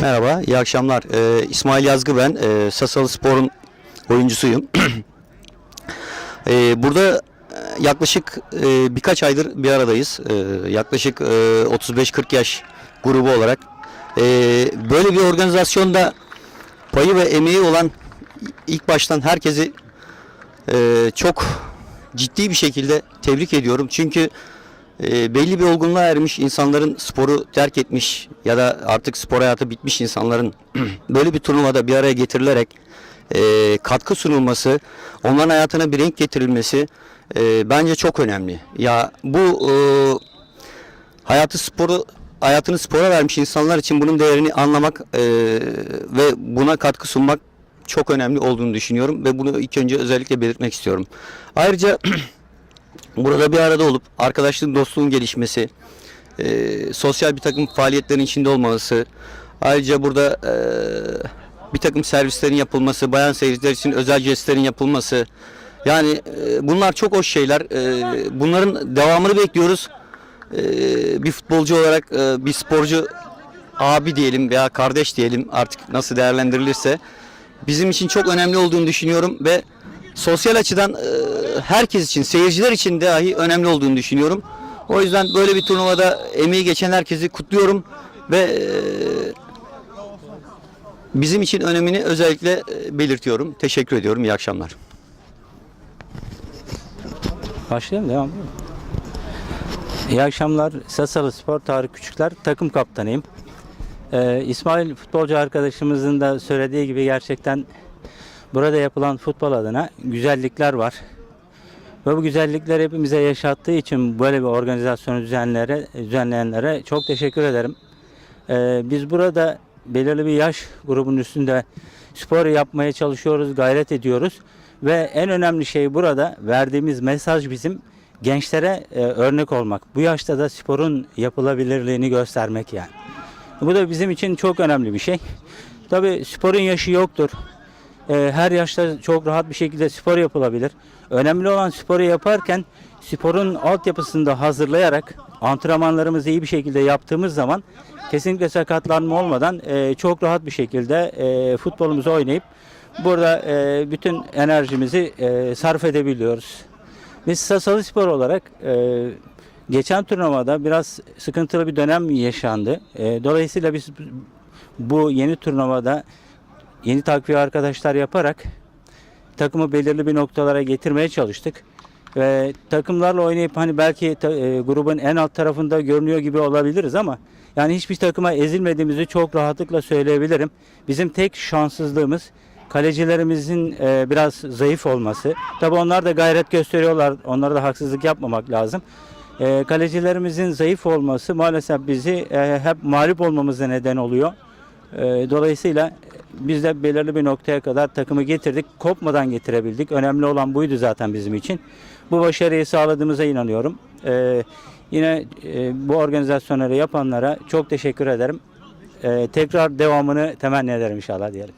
Merhaba, iyi akşamlar. Ee, İsmail Yazgı ben. Ee, Sasalı Spor'un oyuncusuyum. Ee, burada e, yaklaşık e, birkaç aydır bir aradayız. Ee, yaklaşık e, 35-40 yaş grubu olarak. Ee, böyle bir organizasyonda payı ve emeği olan ilk baştan herkesi e, çok ciddi bir şekilde tebrik ediyorum. Çünkü e, belli bir olgunluğa ermiş insanların sporu terk etmiş ya da artık spor hayatı bitmiş insanların böyle bir turnuvada bir araya getirilerek e, katkı sunulması, onların hayatına bir renk getirilmesi e, bence çok önemli. Ya bu e, hayatı sporu hayatını spora vermiş insanlar için bunun değerini anlamak e, ve buna katkı sunmak çok önemli olduğunu düşünüyorum ve bunu ilk önce özellikle belirtmek istiyorum. Ayrıca burada bir arada olup arkadaşlığın, dostluğun gelişmesi, e, sosyal bir takım faaliyetlerin içinde olması, ayrıca burada e, bir takım servislerin yapılması, bayan seyirciler için özel jestlerin yapılması, yani e, bunlar çok hoş şeyler. E, bunların devamını bekliyoruz. E, bir futbolcu olarak, e, bir sporcu abi diyelim veya kardeş diyelim artık nasıl değerlendirilirse bizim için çok önemli olduğunu düşünüyorum ve sosyal açıdan e, herkes için, seyirciler için dahi önemli olduğunu düşünüyorum. O yüzden böyle bir turnuvada emeği geçen herkesi kutluyorum ve e, bizim için önemini özellikle e, belirtiyorum. Teşekkür ediyorum. İyi akşamlar. Başlayalım devam edelim. İyi akşamlar. Sasalı Spor Tarık Küçükler takım kaptanıyım. Ee, İsmail futbolcu arkadaşımızın da söylediği gibi gerçekten burada yapılan futbol adına güzellikler var. Ve bu güzellikleri hepimize yaşattığı için böyle bir organizasyonu düzenlere, düzenleyenlere çok teşekkür ederim. Ee, biz burada belirli bir yaş grubunun üstünde spor yapmaya çalışıyoruz, gayret ediyoruz. Ve en önemli şey burada verdiğimiz mesaj bizim gençlere e, örnek olmak. Bu yaşta da sporun yapılabilirliğini göstermek yani. Bu da bizim için çok önemli bir şey. Tabii sporun yaşı yoktur. Ee, her yaşta çok rahat bir şekilde spor yapılabilir. Önemli olan sporu yaparken sporun altyapısını da hazırlayarak antrenmanlarımızı iyi bir şekilde yaptığımız zaman kesinlikle sakatlanma olmadan e, çok rahat bir şekilde e, futbolumuzu oynayıp burada e, bütün enerjimizi e, sarf edebiliyoruz. Biz Sasalı Spor olarak e, geçen turnuvada biraz sıkıntılı bir dönem yaşandı. E, dolayısıyla biz bu yeni turnuvada yeni takviye arkadaşlar yaparak takımı belirli bir noktalara getirmeye çalıştık. Ve takımlarla oynayıp hani belki ta- e, grubun en alt tarafında görünüyor gibi olabiliriz ama yani hiçbir takıma ezilmediğimizi çok rahatlıkla söyleyebilirim. Bizim tek şanssızlığımız kalecilerimizin e, biraz zayıf olması. Tabi onlar da gayret gösteriyorlar. Onlara da haksızlık yapmamak lazım. E, kalecilerimizin zayıf olması maalesef bizi e, hep mağlup olmamıza neden oluyor. E, dolayısıyla biz de belirli bir noktaya kadar takımı getirdik. Kopmadan getirebildik. Önemli olan buydu zaten bizim için. Bu başarıyı sağladığımıza inanıyorum. E, yine e, bu organizasyonları yapanlara çok teşekkür ederim. E, tekrar devamını temenni ederim inşallah diyelim.